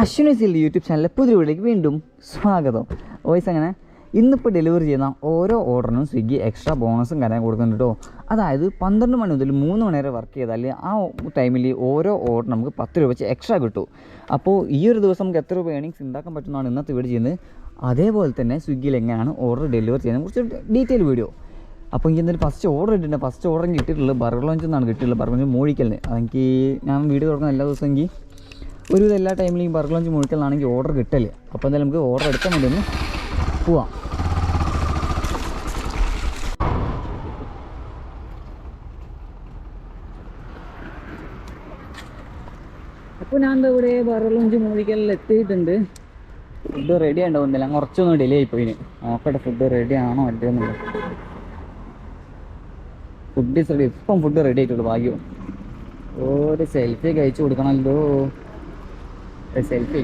അശ്വിനി സിൽ യൂട്യൂബ് ചാനലിലെ പുതിയ വീഡിയോയിലേക്ക് വീണ്ടും സ്വാഗതം. വോയിസ് അങ്ങനെ ഇന്നിപ്പോൾ ഡെലിവറി ചെയ്യുന്ന ഓരോ ഓർഡറിനും സ്വിഗ്ഗി എക്സ്ട്രാ ബോണസും കാര്യം കൊടുക്കുന്നുണ്ട് കേട്ടോ അതായത് പന്ത്രണ്ട് മണി മുതൽ മൂന്ന് മണി വരെ വർക്ക് ചെയ്താൽ ആ ടൈമിൽ ഓരോ ഓർഡർ നമുക്ക് പത്ത് രൂപ വെച്ച് എക്സ്ട്രാ കിട്ടും. അപ്പോൾ ഈ ഒരു ദിവസം നമുക്ക് എത്ര രൂപ ഏണിങ്സ് ഉണ്ടാക്കാൻ പറ്റുന്നതാണ് ഇന്നത്തെ വീഡിയോ ചെയ്യുന്നത്. അതേപോലെ തന്നെ സ്വിഗ്ഗിയിൽ എങ്ങനെയാണ് ഓർഡർ ഡെലിവറി ചെയ്യുന്നത് കുറച്ച് ഡീറ്റെയിൽ വീഡിയോ അപ്പോൾ എനിക്ക് എന്തായാലും ഫസ്റ്റ് ഓർഡർ ഇട്ടിട്ടുണ്ട്. ഫസ്റ്റ് ഓർഡർ കിട്ടിയിട്ടുള്ളത് ബർഗർ ലോഞ്ച് എന്നാണ് കിട്ടിയിട്ടുള്ളത്. ബർഗർ ലോഞ്ച് മോഴിക്കലിന് അതെനിക്ക് ഞാൻ വീഡിയോ തുറക്കുന്ന എല്ലാ ദിവസം എനിക്ക് ഒരുവിധം എല്ലാ ടൈമിലും ഈ ബർഗർ ലോഞ്ച് മുഴുക്കലാണെങ്കിൽ ഓർഡർ കിട്ടൽ. അപ്പോൾ എന്തായാലും നമുക്ക് ഓർഡർ എടുക്കാൻ വേണ്ടി ഒന്ന് പോവാം. അപ്പോൾ ഞാൻ എന്താ ഇവിടെ ബർഗർ ലോഞ്ച് മുഴുക്കലിൽ എത്തിയിട്ടുണ്ട്. ഫുഡ് റെഡി ഉണ്ടാവുന്നില്ല കുറച്ചൊന്ന് ഡിലേ ആയിപ്പോയിന് നോക്കട്ടെ ഫുഡ് റെഡി ആണോ അല്ലേ എന്നുള്ളത്. ഫുഡ് ഇസ് റെഡി ഇപ്പം ഫുഡ് റെഡി ആയിട്ടുള്ളൂ ഭാഗ്യം ഒരു സെൽഫി കഴിച്ചു കൊടുക്കണമല്ലോ. ഒരു സെൽഫി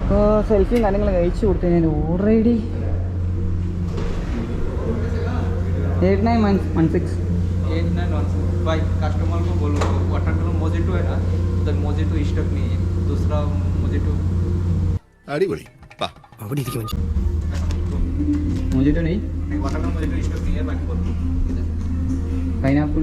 ഇപ്പോൾ സെൽഫിയും കാര്യങ്ങളും കഴിച്ചു കൊടുത്തു ഞാൻ already eight nine one one six eight nine one भाई कस्टमर को बोलो वाटर कलर मोजेटो है ना उधर मोजेटो स्टॉक नहीं है दूसरा मोजेटो അടിപൊളി വാ मुझे तो नहीं नहीं वाटर कलर मोजेटो स्टॉक नहीं है बाकी बोलो इधर पाइनएप्पल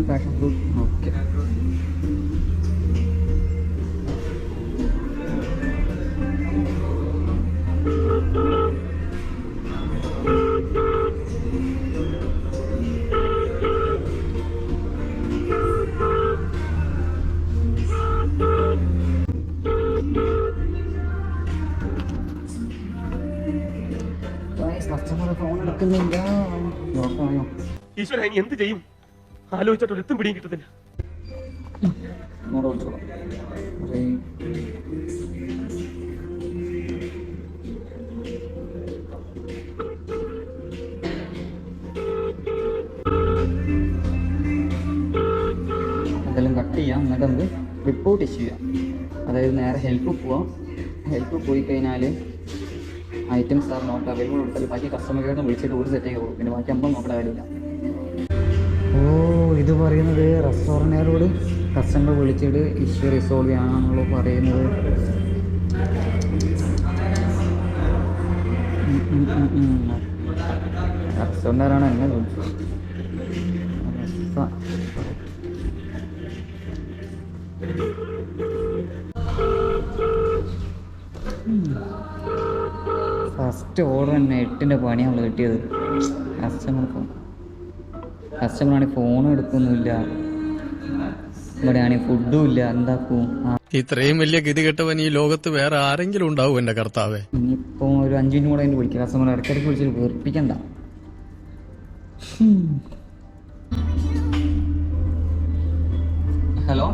ഇനി എന്ത് ചെയ്യും? ആലോചിച്ചിട്ട് ഒരു പിടിയും കിട്ടത്തില്ല. അതെല്ലാം കട്ട് ചെയ്യാം. എന്നിട്ട് നമുക്ക് റിപ്പോർട്ട് ഇഷ്യൂ ചെയ്യാം. അതായത് നേരെ ഹെൽപ്പ് പോവാം. ഹെൽപ്പ് പോയി കഴിഞ്ഞാൽ ഐറ്റംസ് ആർ നോട്ട് അവൈലബിൾ കൊടുത്താൽ ബാക്കി കസ്റ്റമർ കെയറിനെ വിളിച്ചിട്ട് ഒരു സെറ്റ് പോകും പിന്നെ ബാക്കി അമ്പം നോക്കേണ്ട കാര്യമില്ല. ഓ ഇത് പറയുന്നത് റെസ്റ്റോറന്റുകാരോട് കസ്റ്റമർ വിളിച്ചിട്ട് ഇഷ്യൂ റിസോൾവ് ചെയ്യാനാണല്ലോ പറയുന്നത്. റെസ്റ്റോറന്റുകാരാണ് എന്നെ ഫസ്റ്റ് ഓർഡർ തന്നെ എട്ടിന്റെ പണിയാണല്ലോ കിട്ടിയത്. കസ്റ്റമർക്ക് കസ്റ്റമറാണെങ്കിൽ ഫോണും എടുക്കുന്നില്ല. ഇവിടെ ആണെങ്കിൽ ഫുഡും ഇല്ല. എന്താക്കും? ഇത്രയും വലിയ ഗതികെട്ടവൻ ഈ ലോകത്ത് വേറെ ആരെങ്കിലും ഉണ്ടാവും എന്റെ കർത്താവേ. ഇനിയിപ്പോ ഒരു അഞ്ചു മിനിറ്റ് കൂടെ വിളിക്കാം കസ്റ്റമർ ഇടയ്ക്കിടയ്ക്ക് വിളിച്ചിട്ട് വേർപ്പിക്കണ്ട ഹലോ?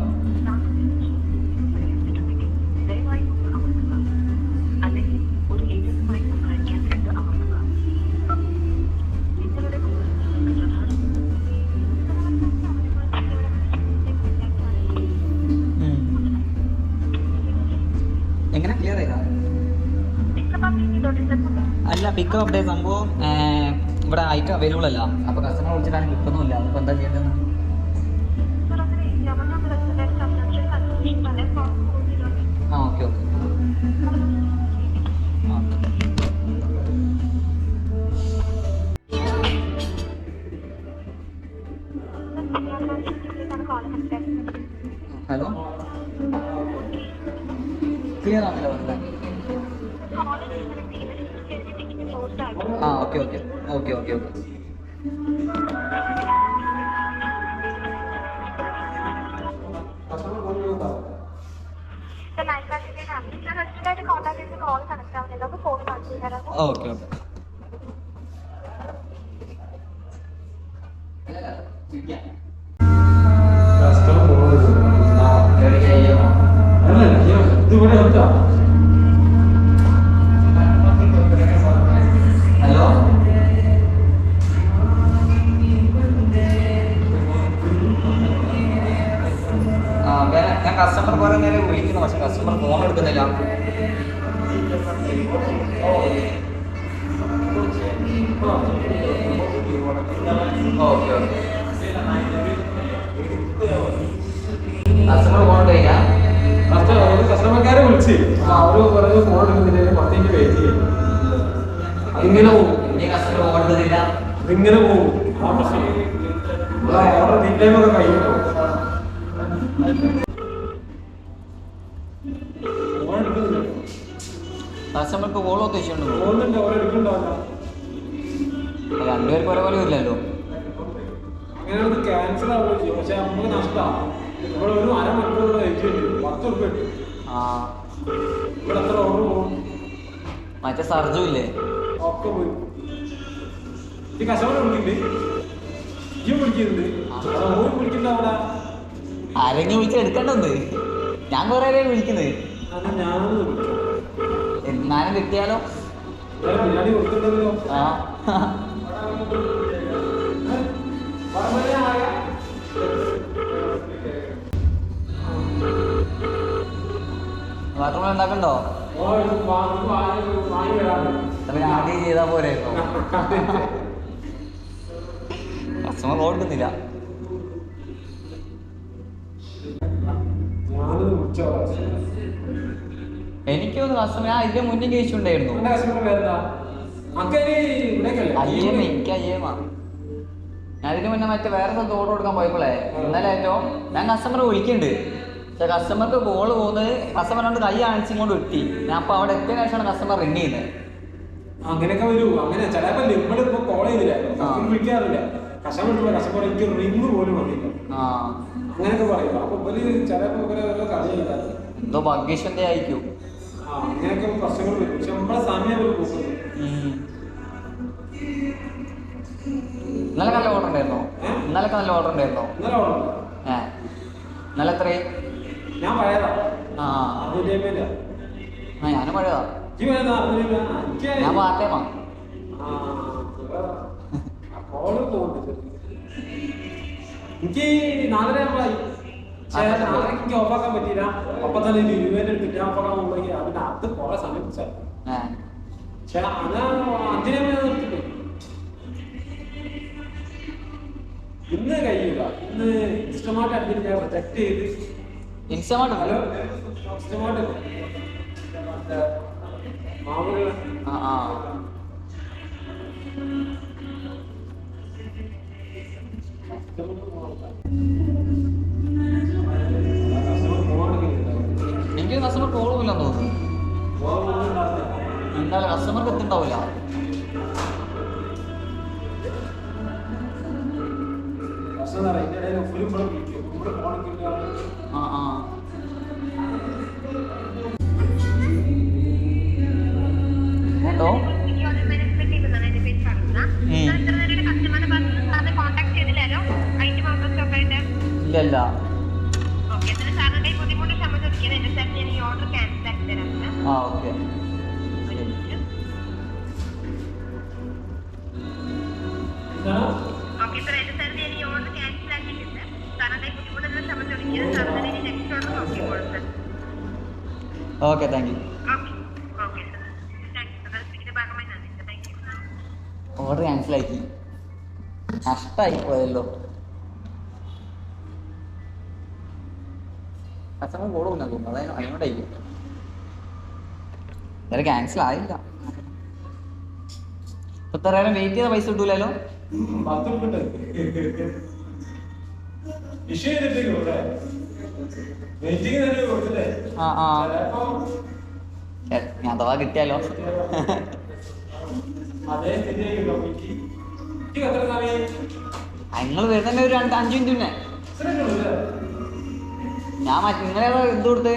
അല്ല പിക്ക് അപ്ഡേ സംഭവം ഇവിടെ ഐറ്റം അവൈലബിൾ അല്ല. അപ്പോൾ കസ്റ്റമർ വിളിച്ചിട്ടാണ് കിട്ടുന്നില്ല അപ്പോൾ എന്താ ചെയ്യേണ്ടത് 누구나 혼자 കസ്റ്റമർക്ക് കോൾ ഉദ്ദേശിച്ചുണ്ടോ പോകുന്നുണ്ട് ഓരോ എടുക്കുന്നുണ്ടോ രണ്ടുപേർക്ക് ഒരേപോലെ അങ്ങനെ ക്യാൻസൽ ആവുകയും ചെയ്യും പക്ഷെ നമുക്ക് നഷ്ടമാണ് ഇവിടെ ഒരു അരമണിക്കൂർ ഇവിടെ വെയിറ്റ് ചെയ്യേണ്ടി വരും പത്ത് ഉറുപ്പ് കിട്ടും ആ. ഇവിടെ എത്ര ഓർഡർ പോകും മറ്റേ സർജു ഇല്ലേ? ഒക്കെ പോയി. ഈ കസ്റ്റമർ വിളിക്കുന്നുണ്ട് ഈ വിളിക്കുന്നുണ്ട്. അവിടെ അവിടെ. ആരെങ്കിലും വിളിച്ച് എടുക്കണ്ടെന്ന് ഞാൻ കൊറേ പേര് വിളിക്കുന്നത്. അത് ഞാനൊന്ന് വിളിക്കാം. എന്നാലും കിട്ടിയാലോ? ആ. ബാത്റൂമിൽ ഉണ്ടാക്കണ്ടോ? ആദ്യം ചെയ്താ പോരെ കസ്റ്റമർ ഓടുന്നില്ല ഞാനത് വിളിച്ചോ തോന്നുന്നു അസമ ഞാൻ ഇതിന്റെ മുന്നേ കഴിച്ചിട്ടുണ്ടായിരുന്നു അയ്യേമ എനിക്ക് അയ്യേമ ഞാൻ ഇതിന് മുന്നേ മറ്റേ വേറെ സ്ഥലത്ത് ഓർഡർ കൊടുക്കാൻ പോയപ്പോളേ ഇന്നലെ ഏറ്റവും ഞാൻ കസ്റ്റമറെ വിളിക്കുന്നുണ്ട്. പക്ഷെ കസ്റ്റമർക്ക് കോൾ പോകുന്നത് കസ്റ്റമറിനോട് കൈ കാണിച്ചും കൊണ്ട് എത്തി ഞാൻ അപ്പൊ അവിടെ എത്തിയ ശേഷമാണ് കസ്റ്റമർ റിങ് ചെയ്യുന്നത്. അങ്ങനെയൊക്കെ വരൂ. അങ്ങനെ ചിലപ്പോ നമ്മളിപ്പോ കോൾ ചെയ്തില്ല? വിളിക്കാറില്ല? കസ്റ്റമർ കസ്റ്റമർ എനിക്ക് റിങ് പോലും ആ. അങ്ങനെയൊക്കെ പറയും അപ്പൊ ഇവർ ചിലപ്പോ ഇവരെ കളിയില്ല എന്തോ ഭാഗ്യശ്വന്റെ ആയിരിക്കും ആ അങ്ങനെയൊക്കെ പ്രശ്നങ്ങൾ വരും. പക്ഷെ നമ്മളെ സമയം ഇന്നലെ നല്ല ഓർഡർ ഉണ്ടായിരുന്നോ? ഏ? ഇന്നലെ നല്ല ഓർഡർ ഉണ്ടായിരുന്നോ? ഇന്നലെ ഓർഡർ ഏ. ഇന്നലെ എത്രയും ഞാൻ പഴയതാ. ആ. ആ ഞാനും പഴയതാ. ഞാൻ പാർട്ടേമാ എനിക്ക് നാലര എനിക്ക് ഓഫാക്കാൻ പറ്റിയില്ല. അപ്പൊ തന്നെ ഒരു ഇരുപതിന്റെ എടുത്തിട്ട് ഓഫാക്കാൻ പോകുമ്പോഴേക്ക് അതിന്റെ അത് കുറെ സമയം പിടിച്ചാൽ പക്ഷേ അത് അഞ്ചിനെ നിർത്തിട്ട് ഇന്ന് കഴിയില്ല ഇന്ന് ഇഷ്ടമായിട്ട് അടിച്ചിട്ട് ഞാൻ പ്രൊജക്ട് ചെയ്ത്. ഇൻസ്റ്റമാട്ട് ഹലോ? ഇൻസ്റ്റമാട്ട് മാമൂലുള്ള ആ ആ. കസ്റ്റമർ പോകണമെങ്കിൽ എനിക്ക് കസ്റ്റമർ കോളും ഇല്ലെന്ന് തോന്നുന്നു. എന്തായാലും കസ്റ്റമർക്ക് എത്തിണ്ടാവില്ല ആ ആ. ഹലോ? ഇല്ല ഇല്ല. ആ ഓക്കെ ഞാൻ ഈ ഓർഡർ ക്യാൻസൽ ആക്കി നഷ്ടമായി ഈ കസ്റ്റമർ കോഡ് തോന്നുന്നു അതായത് അതിനോടായിരിക്കും എന്തായാലും ക്യാൻസൽ ആയില്ല. ഇപ്പൊ വെയിറ്റ് ചെയ്ത പൈസ കിട്ടൂലോ അഥവാ കിട്ടിയാലോ? നിങ്ങൾ വരുന്ന ഒരു അഞ്ച് മിനിറ്റ് ഞാൻ മറ്റേ നിങ്ങളെ ഇത് കൊടുത്ത്?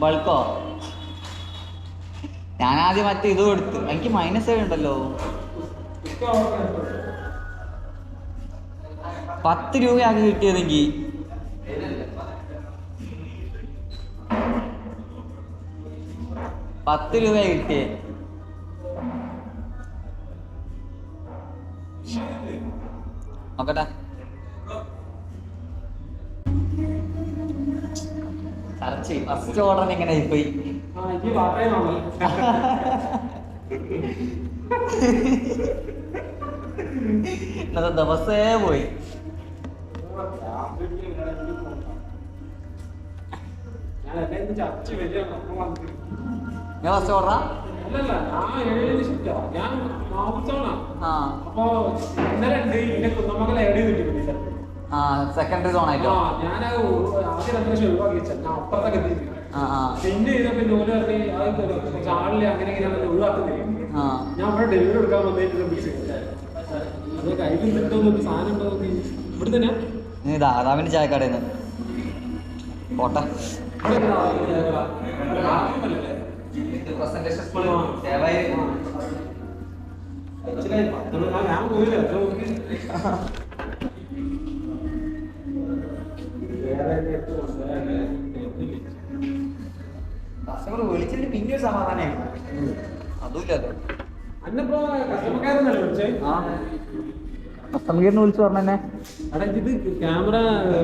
ബൾക്കോ? ഞാൻ ആദ്യം മറ്റേ ഇത് കൊടുത്തു. എനിക്ക് മൈനസ് ഏഴ് ഉണ്ടല്ലോ. പത്ത് രൂപയാക്കി കിട്ടിയതെങ്കിൽ പത്ത് രൂപ കിട്ടിയേ. നോക്കട്ടെ. ചർച്ച ഫസ്റ്റ് ഓർഡർ എങ്ങനെ പോയി ഇന്നത്തെ ദിവസേ പോയി. ഞാൻ ഫസ്റ്റ് ഓർഡറാ അല്ലല്ല ഞാൻ ഷിഫ്റ്റാ അപ്പൊ ഇന്നലെ ഉണ്ട് കുന്നമംഗല ഏഡ് ചെയ്തിട്ടില്ല ആ സെക്കൻഡറി സോൺ ആ ആയിട്ടോ ഞാൻ ആദ്യം രണ്ട് ഒഴിവാക്കി ഞാൻ അപ്പുറത്തൊക്കെ പിന്നെ ജോലി പറഞ്ഞ് അങ്ങനെ ഇങ്ങനെ ഒഴിവാക്കുന്നില്ല. ആ. ഞാൻ അവിടെ ഡെലിവറി എടുക്കാൻ വന്നിട്ട് വിളിച്ചു. അത് കയ്യിൽ കിട്ടുമെന്ന് സാധനം ഉണ്ടോ ഇവിടെ തന്നെ? നീ ദാദാവിന്റെ ചായക്കടയിൽ നിന്ന് പോട്ടെ. ഞാൻ പോയില്ല ഒരു സമാധാനമായി. അതുമില്ലല്ലോ. അന്നപ്പോ കസ്റ്റമർക്കാരെന്നല്ലേ വിളിച്ചേ? പറഞ്ഞെ ഇത് ക്യാമറ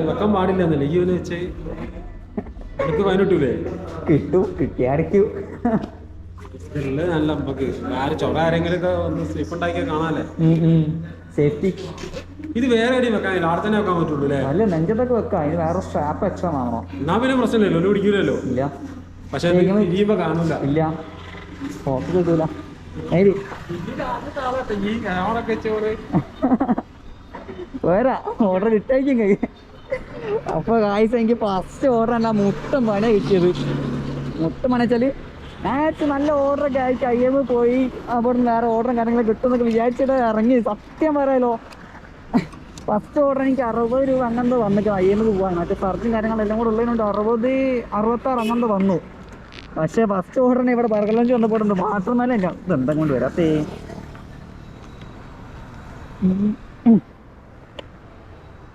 വെക്കാൻ പാടില്ല എന്നല്ലേ ഈ വെച്ച് എനിക്ക് പതിനെട്ടൂലേ കിട്ടു കിട്ടിയാടിക്കൂ ഇതല്ലേ നല്ല നമുക്ക് ആര് ചൊറ ആരെങ്കിലും ഒക്കെ ഒന്ന് സേഫ് ഉണ്ടാക്കിയാൽ കാണാല്ലേ? സേഫ്റ്റി ഇത് വേറെ എവിടെയും വെക്കാൻ ആടെ തന്നെ വെക്കാൻ പറ്റുള്ളൂ അല്ലേ? അല്ല നെഞ്ചത്തൊക്കെ വെക്കാം. അതിന് വേറെ സ്ട്രാപ്പ് എക്സ്ട്രാ ആണോ എന്നാ പിന്നെ പ്രശ്നമില്ലല്ലോ. ഒരു പിടിക്കൂലല്ലോ. ഇല്ല. പക്ഷെ കാണൂല. ഇല്ല. ഫോട്ടോ കിട്ടൂല ഓർഡർ കൈ. അപ്പൊ കായ്സ് എനിക്ക് ഫസ്റ്റ് ഓർഡർ അല്ല മുട്ടം പണ കിട്ടിയത്. മുട്ടം പണ വെച്ചാൽ നേരത്തെ നല്ല ഓർഡർ ഒക്കെ ആയി. കയ്യമ്മ പോയി. അവിടെ വേറെ ഓർഡറും കാര്യങ്ങളൊക്കെ കിട്ടുമെന്നൊക്കെ വിചാരിച്ചിട്ട് ഇറങ്ങി. സത്യം പറയാലോ. ഫസ്റ്റ് ഓർഡർ എനിക്ക് അറുപത് രൂപ അങ്ങനത്തെ വന്നിട്ട് കയ്യമ്മ പോവാണ് മറ്റേ സർജും കാര്യങ്ങളെല്ലാം കൂടെ ഉള്ളതിനോണ്ട് അറുപത് അറുപത്താറ് അങ്ങനത്തെ വന്നു. പക്ഷേ ഫസ്റ്റ് ഓർഡറിന് ഇവിടെ ബർഗർ ലഞ്ച് വന്നപ്പോഴുണ്ട് മാത്രമല്ല ഇത് എന്താ കൊണ്ട് വരാത്തേ? ഉം. ഉം.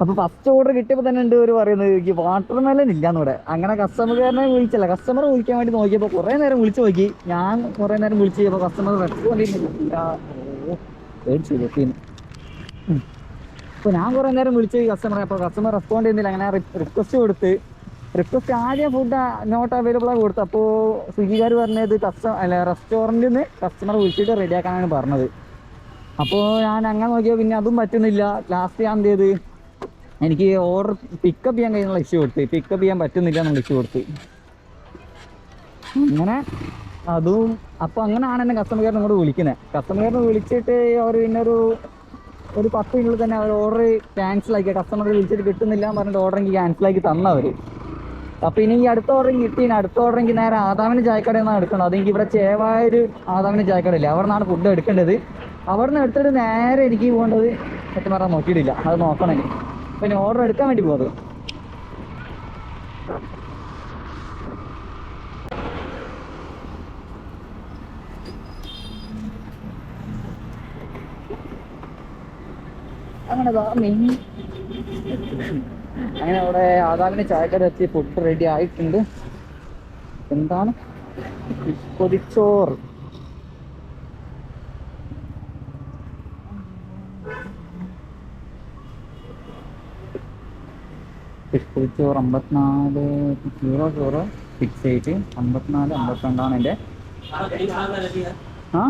അപ്പൊ ഫസ്റ്റ് ഓർഡർ കിട്ടിയപ്പോ തന്നെ ഉണ്ട് ഒരു പറയുന്നത്? എനിക്ക് വാട്ടർ മെലൻ ഇല്ലാന്ന് ഇവിടെ. അങ്ങനെ കസ്റ്റമർക്കാരനെ വിളിച്ചില്ല. കസ്റ്റമർ വിളിക്കാൻ വേണ്ടി നോക്കിയപ്പോ കുറെ നേരം വിളിച്ചു നോക്കി. ഞാൻ കുറെ നേരം വിളിച്ചു കസ്റ്റമർ റെസ്പോണ്ട് ഞാൻ കുറെ നേരം വിളിച്ചു കസ്റ്റമറെ അപ്പൊ കസ്റ്റമർ റെസ്പോണ്ട് ചെയ്യുന്നില്ല അങ്ങനെ റിക്വസ്റ്റ് കൊടുത്ത് റിക്വസ്റ്റ് ആദ്യം ഫുഡ് നോട്ട് അവൈലബിൾ ആണ് കൊടുത്തു. അപ്പോൾ സ്വിഗ്ഗിക്കാർ പറഞ്ഞത് കസ്റ്റമർ അല്ല റെസ്റ്റോറന്റിൽ നിന്ന് കസ്റ്റമർ വിളിച്ചിട്ട് റെഡിയാക്കാനാണ് പറഞ്ഞത്. അപ്പോൾ ഞാൻ അങ്ങനെ നോക്കിയാൽ പിന്നെ അതും പറ്റുന്നില്ല. ലാസ്റ്റ് ഞാൻ എന്ത് ചെയ്ത്? എനിക്ക് ഓർഡർ പിക്കപ്പ് ചെയ്യാൻ കഴിയുന്ന ഇഷ്യൂ കൊടുത്ത്. പിക്കപ്പ് ചെയ്യാൻ പറ്റുന്നില്ല എന്നുള്ള ഇഷ്യൂ കൊടുത്ത്. അങ്ങനെ അതും അപ്പോൾ അങ്ങനെയാണ് എന്നെ കസ്റ്റമർ കെയറിനെ കൂടെ വിളിക്കുന്നത് കസ്റ്റമർ കെയറിനെ വിളിച്ചിട്ട് അവർ പിന്നെ ഒരു ഒരു പത്ത് മിനിറ്റിൽ തന്നെ അവർ ഓർഡർ ക്യാൻസൽ ആക്കി. കസ്റ്റമർ വിളിച്ചിട്ട് കിട്ടുന്നില്ല എന്ന് പറഞ്ഞിട്ട് ഓർഡർ എനിക്ക് ക്യാൻസൽ ആക്കി തന്നവർ അപ്പോൾ ഇനി ഈ അടുത്ത ഓർഡർ കിട്ടി ഇനി അടുത്ത ഓർഡർ എനിക്ക് നേരെ ആദാമിന് ചായക്കടയിൽ നിന്നാണ് എടുക്കണം അതെനിക്ക് ഇവിടെ ചേവായൊരു ആദാമിന് ചായക്കടയില്ല അവിടെ നിന്നാണ് ഫുഡ് എടുക്കേണ്ടത്. അവിടെ നിന്ന് എടുത്തിട്ട് നേരെ എനിക്ക് പോകേണ്ടത് സത്യം പറഞ്ഞാൽ നോക്കിയിട്ടില്ല. അത് നോക്കണം ഇനി. പിന്നെ ഓർഡർ എടുക്കാൻ വേണ്ടി പോകുന്നത് അങ്ങനെ വാ മെയിൻ അങ്ങനെ അവിടെ ആദാവിന് ചായക്കട എത്തി ഫുഡ് റെഡി ആയിട്ടുണ്ട്. എന്താണ്? കൊതിച്ചോറ്. ചോറ് പൊതിച്ചോറ് അമ്പത്തിനാല് സീറോ സീറോ സിക്സ് എയ്റ്റ് അമ്പത്തിനാല് അമ്പത്തിരണ്ടാണ് എന്റെ. ആ?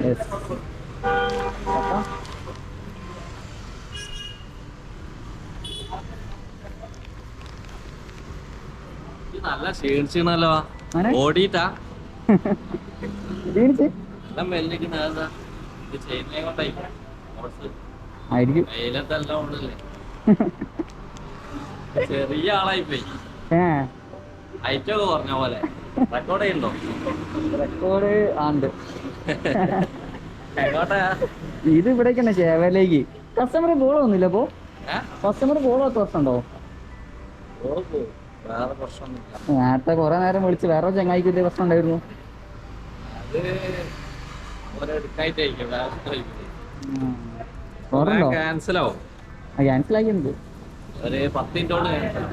യെസ് അപ്പം നല്ല ക്ഷീണിച്ചിണല്ലോ ഓടിയിട്ടാ. ചെറിയ ആളായി പോയി ഏ ഹൈറ്റ് പറഞ്ഞ പോലെ. റെക്കോർഡ് ചെയ്യണ്ടോ റെക്കോർഡ് ആണ്ട് ഇത് ഇവിടേക്ക് തന്നെ ചേവലേക്ക് കസ്റ്റമർ ബോൾ ഒന്നുമില്ല അപ്പോ? കസ്റ്റമർ ബോൾ പ്രശ്നമുണ്ടോ ഓ, പോ. വേറെ പ്രശ്നമൊന്നുമില്ല. നേരത്തെ കുറെ നേരം വിളിച്ച് വേറെ ചങ്ങായിക്ക് വലിയ പ്രശ്നം ഉണ്ടായിരുന്നു. അത് ഒരെടുക്കായിട്ടായിരിക്കും വേറെ ക്യാൻസൽ ആവും ക്യാൻസൽ ആക്കിയിട്ടുണ്ട് ഒരു പത്ത് മിനിറ്റോട് ക്യാൻസൽ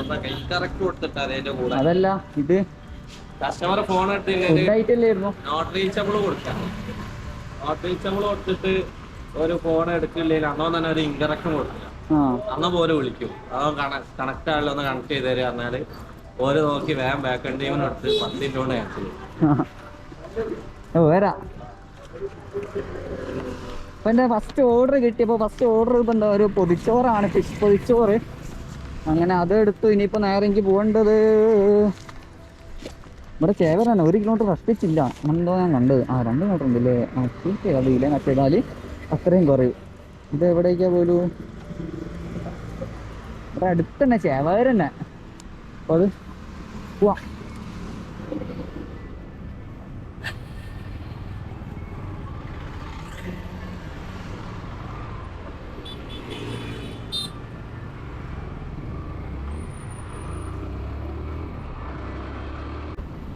ഒന്ന് കൈ കറക്റ്റ് കൊടുത്തിട്ട് അതിന്റെ കൂടെ. അതല്ല ഇത് കസ്റ്റമർ ഫോൺ ഫുഡ് എടുത്തില്ല നോട്ട് റീച്ചബിൾ കൊടുക്കാം. നോട്ട് റീച്ചബിൾ കൊടുത്തിട്ട് ഒരു ഫോൺ എടുക്കില്ലെങ്കിൽ അന്നോ തന്നെ ഒരു ഇൻകറക്ഷൻ കൊടുക്കുക ആ അന്ന് പോലെ വിളിക്കും. അവൻ കണക്ട് ആണല്ലോ ഒന്ന് കണക്ട് ചെയ്ത് തരിക പറഞ്ഞാൽ ഓര് നോക്കി വേഗം ബാക്ക് ടീമിന് എടുത്ത് പത്ത് മിനിറ്റ് കൊണ്ട് ക്യാൻസൽ ചെയ്യും. ഫസ്റ്റ് ഓർഡർ കിട്ടിയപ്പോൾ ഫസ്റ്റ് ഓർഡർ ഇപ്പം എന്താ ഒരു പൊതിച്ചോറാണ് ഫിഷ് പൊതിച്ചോറ്. അങ്ങനെ അത് എടുത്തു ഇനിയിപ്പോൾ നേരെ എനിക്ക് പോകേണ്ടത് ഇവിടെ ചേവരാണ് ഒരു കിലോമീറ്റർ കഷ്ടിച്ചില്ല എന്തോ ഞാൻ കണ്ടത്. ആ രണ്ട് കിലോമീറ്റർ ഉണ്ടല്ലേ? ആ അത് ഇല്ല കട്ടിയിട്ടാൽ അത്രയും കുറയും. ഇത് എവിടേക്കാ പോലും? ഇവിടെ അടുത്തന്നെ ചേവാര് തന്നെ അപ്പോൾ അത്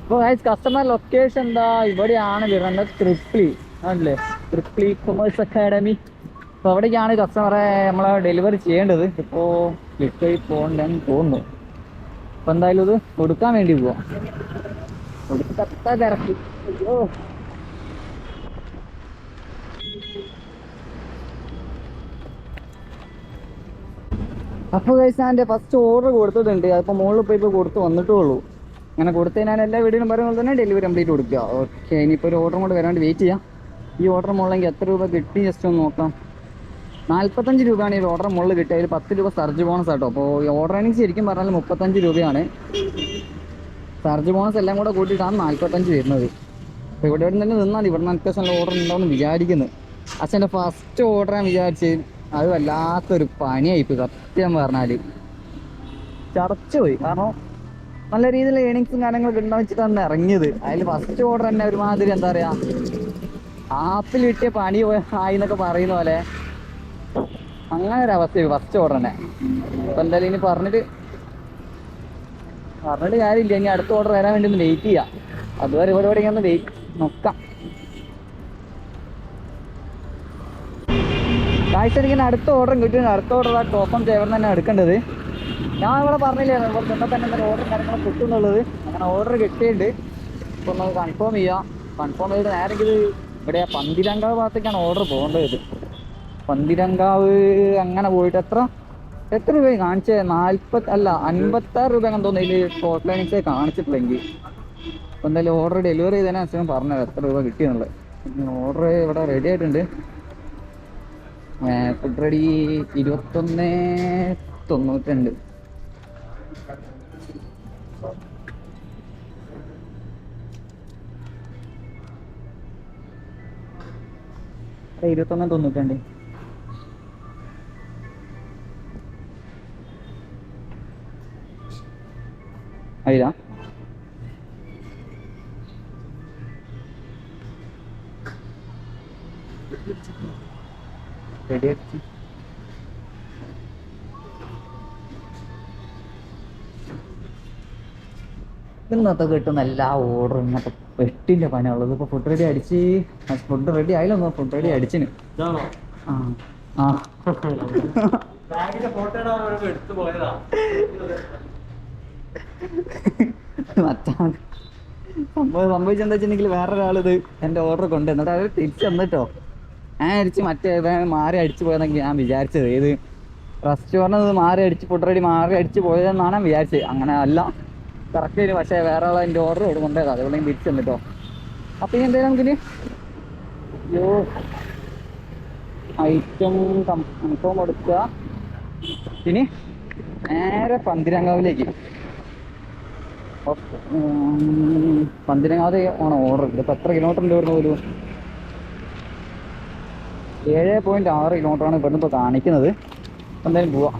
അപ്പോൾ കസ്റ്റമർ ലൊക്കേഷൻ എന്താ? ഇവിടെയാണ് വരുന്നത് ട്രിപ്ലി ആണല്ലേ? ട്രിപ്ലി കൊമേഴ്സ് അക്കാഡമി അപ്പോൾ അവിടേക്കാണ് കസ്റ്റമറെ നമ്മൾ ഡെലിവറി ചെയ്യേണ്ടത്. ഇപ്പോൾ ക്ലിക്കായി പോകണ്ടെന്ന് തോന്നുന്നു. അപ്പോൾ എന്തായാലും ഇത് കൊടുക്കാൻ വേണ്ടി പോവാം. കൊടുക്കത്ത തിരക്ക് അയ്യോ അപ്പോൾ കഴിച്ച് എന്റെ ഫസ്റ്റ് ഓർഡർ കൊടുത്തിട്ടുണ്ട്. അതിപ്പോൾ മുകളിൽ പോയി ഇപ്പോൾ കൊടുത്ത് വന്നിട്ടേ ഉള്ളൂ അങ്ങനെ കൊടുത്ത് ഞാൻ എല്ലാ വീടിനും പറയുമ്പോൾ തന്നെ ഡെലിവറി കംപ്ലീറ്റ് കൊടുക്കുക. ഓക്കെ ഇനിയിപ്പോൾ ഒരു ഓർഡർ കൊണ്ട് വരാണ്ട് വെയിറ്റ് ചെയ്യാം. ഈ ഓർഡർ മുകളിലെങ്കിൽ എത്ര രൂപ കിട്ടി? ജസ്റ്റ് ഒന്ന് നോക്കാം. നാൽപ്പത്തഞ്ച് രൂപയാണ് ഈ ഓർഡർ മുകളിൽ കിട്ടിയത്. അതിൽ പത്ത് രൂപ സർജ് ബോണസ് ആട്ടോ. അപ്പോൾ ഈ ഓർഡർ ആണെങ്കിൽ ശരിക്കും പറഞ്ഞാൽ മുപ്പത്തഞ്ച് രൂപയാണ്. സർജ് ബോണസ് എല്ലാം കൂടെ കൂട്ടിയിട്ടാണ് നാൽപ്പത്തഞ്ച് വരുന്നത്. അപ്പോൾ ഇവിടെ ഇവിടെ തന്നെ നിന്നാൽ ഇവിടെ നിന്ന് അത്യാവശ്യം നല്ല ഓർഡർ ഉണ്ടാവുമെന്ന് വിചാരിക്കുന്നു. അച്ഛന്റെ ഫസ്റ്റ് ഓർഡർ ഞാൻ വിചാരിച്ച് അത് വല്ലാത്തൊരു പനിയായിപ്പോയി സത്യം പറഞ്ഞാൽ ചടച്ചു പോയി. കാരണം നല്ല രീതിയിൽ ഏണിങ്സും കാര്യങ്ങളൊക്കെ ഉണ്ടാവും വെച്ചിട്ടാണ് ഇറങ്ങിയത്. അതിൽ ഫസ്റ്റ് ഓർഡർ തന്നെ ഒരുമാതിരി എന്താ പറയുക ആപ്പിൽ കിട്ടിയ പണി ആയി എന്നൊക്കെ പറയുന്ന പോലെ അങ്ങനെ ഒരു അവസ്ഥയായി ഫസ്റ്റ് ഓർഡർ തന്നെ അപ്പൊ എന്തായാലും ഇനി പറഞ്ഞിട്ട് പറഞ്ഞിട്ട് കാര്യമില്ല. ഇനി അടുത്ത ഓർഡർ വരാൻ വേണ്ടി ഒന്ന് വെയിറ്റ് ചെയ്യാം. അതുവരെ ഇവിടെ ഇവിടെ ഒന്ന് വെയിറ്റ് നോക്കാം. കാഴ്ച എനിക്ക് അടുത്ത ഓർഡറും കിട്ടിയിട്ടുണ്ട്. അടുത്ത ഓർഡർ ആ ടോപ്പൺ ചേർന്ന് തന്നെ എടുക്കേണ്ടത്. ഞാൻ ഇവിടെ പറഞ്ഞില്ലേ ഇവിടെ ചെന്നാൽ തന്നെ എന്തൊരു ഓർഡർ കാര്യങ്ങളും കിട്ടും എന്നുള്ളത് അങ്ങനെ ഓർഡർ കിട്ടിയിട്ടുണ്ട്. ഇപ്പൊ നമുക്ക് കൺഫേം ചെയ്യാം. കൺഫേം ചെയ്ത് നേരെങ്കിൽ ഇവിടെ പന്തിരങ്കാവ് ഭാഗത്തേക്കാണ് ഓർഡർ പോകേണ്ടത്. പന്തിരങ്കാവ് അങ്ങനെ പോയിട്ട് എത്ര എത്ര രൂപ കാണിച്ചത് നാൽപ്പത്തി അല്ല അൻപത്താറ് രൂപ അങ്ങനെ തോന്നുന്നു ഇതിൽ ടോട്ടൽ ഏണിങ്സേ കാണിച്ചിട്ടില്ലെങ്കിൽ. അപ്പൊ എന്തായാലും ഓർഡർ ഡെലിവറി ചെയ്തതിനെ അച്ഛനും പറഞ്ഞത് എത്ര രൂപ കിട്ടിയെന്നുള്ളത് ഓർഡർ ഇവിടെ റെഡി ആയിട്ടുണ്ട്. ഫുഡ് റെഡി ഇരുപത്തൊന്ന് തൊണ്ണൂറ്റിരണ്ട്. ഇരുപത്തൊന്ന് തൊണ്ണൂറ്റിരണ്ട്. അതിലാ റെഡി ആക്കി ഇന്നത്തെ കിട്ടുന്ന എല്ലാ ഓർഡറും ഇന്നത്തെ പെട്ടിന്റെ പനിയുള്ളത് ഇപ്പൊ ഫുഡ് റെഡി അടിച്ച്. ഫുഡ് റെഡി ആയില്ല ഫുഡ് റെഡി അടിച്ചിന്. ആ ആ. മറ്റാണ്. സംഭവം സംഭവിച്ചെന്താ വെച്ചിട്ടുണ്ടെങ്കിൽ വേറൊരാൾ ഇത് എന്റെ ഓർഡർ കൊണ്ട് എന്നിട്ട് അവർ തിരിച്ചു തന്നിട്ടോ ഞാൻ അടിച്ച് മറ്റേ മാറി അടിച്ചു പോയതെങ്കിൽ ഞാൻ വിചാരിച്ചത്. ഏത് റെസ്റ്റോറന്റ് മാറി അടിച്ച് റെഡി മാറി അടിച്ച് പോയതെന്നാണ് ഞാൻ വിചാരിച്ചത്. അങ്ങനെ അല്ല. കറക്റ്റ് പക്ഷേ വേറെ ആളെ എന്റെ ഓർഡർ ഇവിടെ കൊണ്ടുപോയത്. അതുകൊണ്ട് ഞാൻ തിരിച്ചു തന്നിട്ടോ അപ്പം ഇനി എന്തായാലും നമുക്കിനി അയ്യോ ഐറ്റം കൺഫേം കൊടുക്കുക. ഇനി നേരെ പന്തിരങ്കാവിലേക്ക്. പന്തിരങ്ങാതെ ആണ് ഓർഡർ ഇതിപ്പോൾ എത്ര കിലോമീറ്റർ ഉണ്ട് ഇവിടുന്ന് പോലും? ഏഴ് പോയിന്റ് ആറ് കിലോമീറ്റർ ആണ് ഇവിടുന്ന് ഇപ്പോൾ കാണിക്കുന്നത്. എന്തായാലും പോവാം.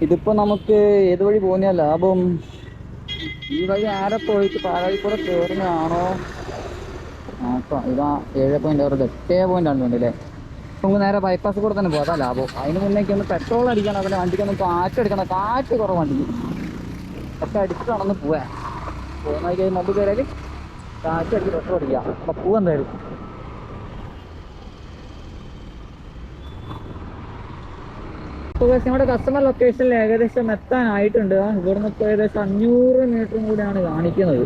ഇതിപ്പോൾ നമുക്ക് ഏത് വഴി പോകുന്ന? ലാഭം? ഈ വഴി ആരെ പോയിട്ട് പാലാഴിക്കൂടെ കയറുന്നതാണോ നോക്കാം ഇതാ ഏഴ് പോയിന്റ് ആറ് എട്ടേ പോയിന്റ് ആണ് വേണ്ടല്ലേ നമുക്ക് നേരെ ബൈപ്പാസ് കൂടെ തന്നെ പോകാം അതാ ലാഭം. അതിന് മുന്നേക്ക് ഒന്ന് പെട്രോൾ അടിക്കണം. അതിന് വണ്ടിക്ക് ഒന്ന് കാറ്റ് എടുക്കണം കാറ്റ് കുറവ് വണ്ടിക്ക്. ഒക്കെ പോവാ. പോകുന്നതായി കഴിഞ്ഞ് മുമ്പ് കയറിയാൽ കാറ്റ് അടിച്ച് പെട്രോൾ അടിക്കാം. അപ്പം പോവാ എന്തായാലും. നമ്മുടെ കസ്റ്റമർ ലൊക്കേഷനിൽ ഏകദേശം എത്താനായിട്ടുണ്ട്. ഇവിടുന്ന് ഇപ്പോൾ ഏകദേശം അഞ്ഞൂറ് മീറ്ററും കൂടിയാണ് കാണിക്കുന്നത്.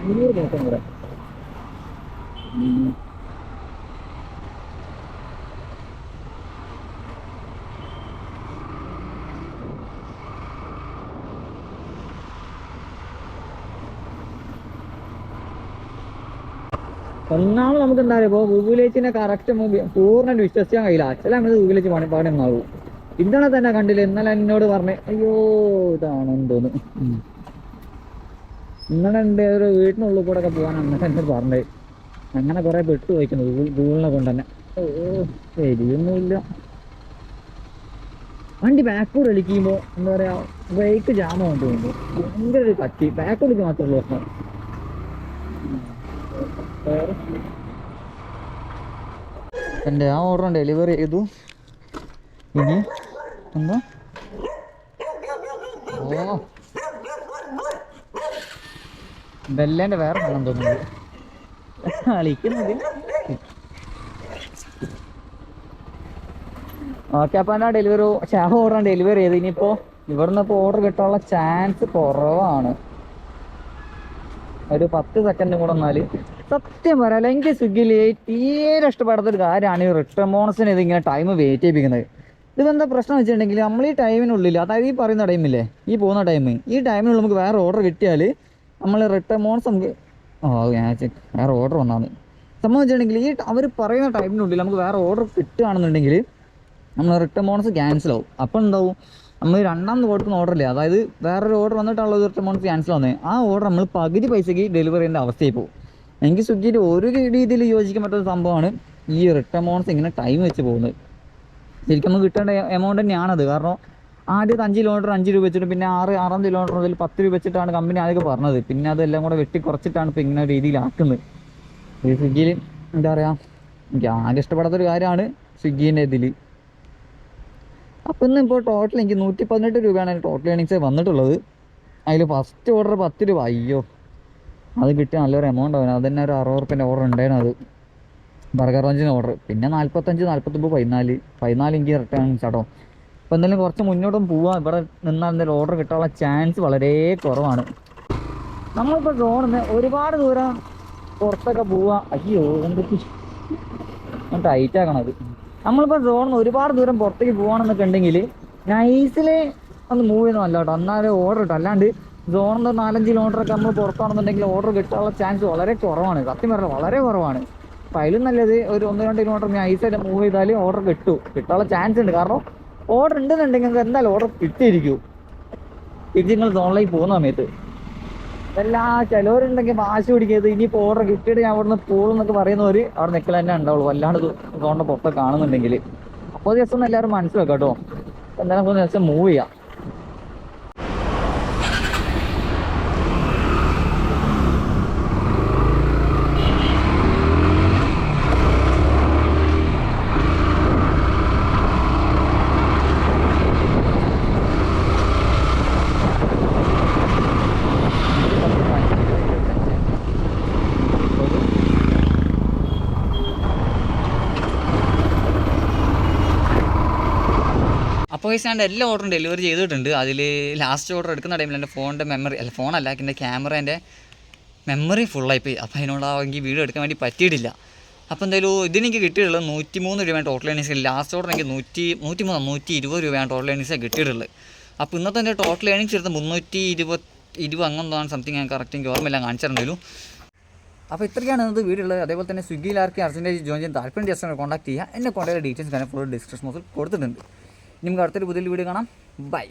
അഞ്ഞൂറ് മീറ്ററും കൂടെ. ഒന്നാമത് നമുക്ക് എന്താ പറയുക ഇപ്പോൾ ഗൂഗിളേച്ചിനെ കറക്റ്റ് പൂർണമായിട്ട് വിശ്വസിക്കാൻ കഴിയില്ല. ചില സമയത്ത് ഗൂഗിളേച്ച് പണി പാടുന്നാവും ഇന്നലെ തന്നെ കണ്ടില്ല? ഇന്നലെ എന്നോട് പറഞ്ഞേ അയ്യോ ഇതാണ് തോന്നുന്നു ഉം. ഇന്നലെ എന്റെ ഒരു വീട്ടിനുള്ളിൽ കൂടെ ഒക്കെ പോകാൻ അങ്ങനെ എന്നോട് പറഞ്ഞത് അങ്ങനെ കുറെ പെട്ടു വയ്ക്കുന്നു ഗൂഗിളിനെ കൊണ്ട് തന്നെ. ഓ ശരിയൊന്നുമില്ല. വണ്ടി ബാക്കോട് കളിക്കുമ്പോൾ എന്താ പറയാ ബ്രേക്ക് ജാമാണ് തോന്നുന്നു ഭയങ്കര ഒരു കത്തി. ബാക്കോട് മാത്രമേ പ്രശ്നം. എന്റെ ആ ഓർഡർ ഡെലിവറി ചെയ്തു. ഇനി എന്താ? ഓ. ബെല്ലേന്റെ വേറെ സാധനം തോന്നുന്നു. കളിക്കുന്നത് ഓക്കെ അപ്പം എന്നാ ഡെലിവറി പക്ഷെ ഓർഡർ ഡെലിവറി ചെയ്ത്. ഇനിയിപ്പോൾ ഇവിടുന്ന് ഇപ്പോൾ ഓർഡർ കിട്ടാനുള്ള ചാൻസ് കുറവാണ്. ഒരു പത്ത് സെക്കൻഡും കൂടെ വന്നാൽ സത്യം പറയാലോ എനിക്ക് സ്വിഗ്ഗിയിൽ തീരെ ഇഷ്ടപ്പെടാത്ത ഒരു കാര്യമാണ് ഈ റിട്ടേൺ ബോണസിന് ഇത് ഇങ്ങനെ ടൈം വെയിറ്റ് ചെയ്യിപ്പിക്കുന്നത്. ഇതെന്താ പ്രശ്നം വെച്ചിട്ടുണ്ടെങ്കിൽ നമ്മൾ ഈ ടൈമിനുള്ളിൽ അതായത് ഈ പറയുന്ന ടൈമില്ലേ ഈ പോകുന്ന ടൈം ഈ ടൈമിനുള്ളിൽ നമുക്ക് വേറെ ഓർഡർ കിട്ടിയാൽ നമ്മൾ റിട്ടേൺ ബോണസ് നമുക്ക് ഓ ഞാൻ വേറെ ഓർഡർ വന്നാന്ന് സംഭവം വെച്ചിട്ടുണ്ടെങ്കിൽ ഈ അവർ പറയുന്ന ടൈമിനുള്ളിൽ നമുക്ക് വേറെ ഓർഡർ കിട്ടുകയാണെന്നുണ്ടെങ്കിൽ നമ്മൾ റിട്ടേൺ ബോണസ് ക്യാൻസൽ ആവും. അപ്പോൾ എന്താവും? നമ്മൾ രണ്ടാമത് കൊടുക്കുന്ന ഓർഡറില്ലേ അതായത് വേറൊരു ഓർഡർ വന്നിട്ടുള്ള റിട്ടേൺ ബോണസ് ക്യാൻസൽ ആവുന്നത് ആ ഓർഡർ നമ്മൾ പകുതി പൈസയ്ക്ക് ഡെലിവറി ചെയ്യേണ്ട അവസ്ഥയിൽ പോകും. എനിക്ക് സ്വിഗ്ഗിയിൽ ഒരു രീതിയിൽ യോജിക്കാൻ പറ്റുന്ന സംഭവമാണ് ഈ റിട്ടേൺ ബോണസ് ഇങ്ങനെ ടൈം വെച്ച് പോകുന്നത്. ശരിക്കും നമുക്ക് കിട്ടേണ്ട എമൗണ്ട് തന്നെയാണത്. കാരണം ആദ്യത്തെ അഞ്ച് കിലോമീറ്റർ അഞ്ച് രൂപ വെച്ചിട്ട് പിന്നെ ആറ് ആറാം കിലോമീറ്റർ മുതൽ പത്ത് രൂപ വെച്ചിട്ടാണ് കമ്പനി ആദ്യം പറഞ്ഞത്. പിന്നെ അതെല്ലാം കൂടെ വെട്ടി കുറച്ചിട്ടാണ് ഇപ്പോൾ ഇങ്ങനെ രീതിയിലാക്കുന്നത് ഈ സ്വിഗ്ഗിയിൽ എന്താ പറയുക എനിക്ക് ആകെ ഇഷ്ടപ്പെടാത്തൊരു കാര്യമാണ് സ്വിഗ്ഗീന്റെ ഇതിൽ അപ്പം ഇന്ന് ഇപ്പോൾ ടോട്ടൽ എനിക്ക് നൂറ്റി പതിനെട്ട് രൂപയാണ് ടോട്ടൽ ഏണിങ്സ് വന്നിട്ടുള്ളത്. അതിൽ ഫസ്റ്റ് ഓർഡർ പത്ത് രൂപ. അയ്യോ. അത് കിട്ടിയ നല്ലൊരു എമൗണ്ട് ആവും അത് തന്നെ ഒരു അറുപത് റുപ്യന്റെ ഓർഡർ ഉണ്ടായിരുന്നു അത്. ബർഗർ റഞ്ചിന് ഓർഡർ പിന്നെ നാൽപ്പത്തഞ്ച് നാൽപ്പത്തൊമ്പത് പതിനാല്. പതിനാല് എനിക്ക് റിട്ടേൺ ചാട്ടോ അപ്പോൾ എന്തായാലും കുറച്ച് മുന്നോട്ടും പോവാം. ഇവിടെ നിന്നാൽ എന്തായാലും ഓർഡർ കിട്ടാനുള്ള ചാൻസ് വളരെ കുറവാണ്. നമ്മളിപ്പോൾ സോണിന്ന് ഒരുപാട് ദൂരം പുറത്തൊക്കെ പോവാ. അയ്യോ എന്തൊക്കെ ടൈറ്റ് ആക്കണത് നമ്മളിപ്പോൾ സോണിൽ നിന്ന് ഒരുപാട് ദൂരം പുറത്തേക്ക് പോകണമെന്നൊക്കെ ഉണ്ടെങ്കിൽ നൈസിൽ ഒന്ന് മൂവ് ചെയ്യുന്ന കേട്ടോ എന്നാലും ഓർഡർ കിട്ടും. അല്ലാണ്ട് സോണിൽ നാലഞ്ച് കിലോമീറ്റർ ഒക്കെ നമ്മൾ പുറത്താണെന്നുണ്ടെങ്കിൽ ഓർഡർ കിട്ടാനുള്ള ചാൻസ് വളരെ കുറവാണ്. സത്യം പറഞ്ഞാൽ വളരെ കുറവാണ്. അപ്പം അതിലും നല്ലത് ഒരു ഒന്ന് രണ്ട് കിലോമീറ്റർ ഞാൻ ഐസൈഡ് മൂവ് ചെയ്താൽ ഓർഡർ കിട്ടും. കിട്ടാനുള്ള ചാൻസ് ഉണ്ട്. കാരണം ഓർഡർ ഉണ്ടെന്നുണ്ടെങ്കിൽ നിങ്ങൾക്ക് എന്തായാലും ഓർഡർ കിട്ടിയിരിക്കും. ഇത് നിങ്ങൾ സോണിലേക്ക് പോകുന്ന സമയത്ത്. എല്ലാ ചിലവരുണ്ടെങ്കിൽ വാശി പിടിക്കരുത്. ഇനിയിപ്പോൾ ഓർഡർ കിട്ടിയിട്ട് ഞാൻ അവിടെ നിന്ന് പോകും എന്നൊക്കെ പറയുന്നവർ അവിടെ നിൽക്കൽ തന്നെ ഉണ്ടാവുള്ളൂ. വല്ലാണ്ട് സോണിന്റെ പുറത്ത് കാണുന്നുണ്ടെങ്കിൽ അപ്പോൾ ഒന്ന് എല്ലാവരും മനസ്സിലാക്കാം കേട്ടോ. എന്തായാലും ജസ്റ്റ് മൂവ് ചെയ്യാം. അപ്പോൾ ഞാൻ എല്ലാ ഓർഡറും ഡെലിവറി ചെയ്തിട്ടുണ്ട്. അതിൽ ലാസ്റ്റ് ഓർഡർ എടുക്കുന്ന ടൈമിൽ എന്റെ ഫോണിന്റെ മെമ്മറി അല്ല ഫോണല്ല എന്റെ ക്യാമറ എന്റെ മെമ്മറി ഫുള്ളായിപ്പോയി അപ്പോൾ അതിനോട് ആ എനിക്ക് വീഡിയോ എടുക്കാൻ വേണ്ടി പറ്റിയിട്ടില്ല. അപ്പോൾ എന്തായാലും ഇതിനെനിക്ക് കിട്ടിയിട്ടുള്ളത് നൂറ്റി മൂന്ന് രൂപയാണ് ടോട്ടൽ ഏണിങ്സ് ലാസ്റ്റ് ഓർഡർ എനിക്ക് നൂറ്റി നൂറ്റി മൂന്ന് നൂറ്റി ഇരുപത് രൂപയാണ് ടോട്ടൽ ഏണിങ്സ് കിട്ടിയിട്ടുള്ളത്. അപ്പോൾ ഇന്നത്തെ എന്റെ ടോട്ടൽ ഏണിങ്സ് എടുത്ത് മുന്നൂറ്റി ഇരുപത് ഇരുപത് അങ്ങനെ സംതിങ് ഞാൻ കറക്റ്റ് എനിക്ക് ഓർമ്മയില്ല കാണിച്ചിട്ടുണ്ടെങ്കിലും അപ്പോൾ ഇത്രയാണ് ഇന്നത്തെ വീഡിയോ ഉള്ളത്. അതേപോലെ തന്നെ സ്വിഗ്ഗിയിൽ ആർക്കും അർജന്റേജ് ജോയിൻ ചെയ്യാൻ താല്പര്യം ജസ്റ്റ് കോൺടാക്ട് ചെയ്യുക. എന്നെ കോൺടാക്ട് ഡീറ്റെയിൽസ് ഞാൻ ഫുൾ ഡിസ്ക്രിപ്ഷൻ ബോക്സിൽ കൊടുത്തിട്ടുണ്ട്. നമുക്ക് അടുത്തൊരു പുതിയ വീഡിയോ കാണാം. ബൈ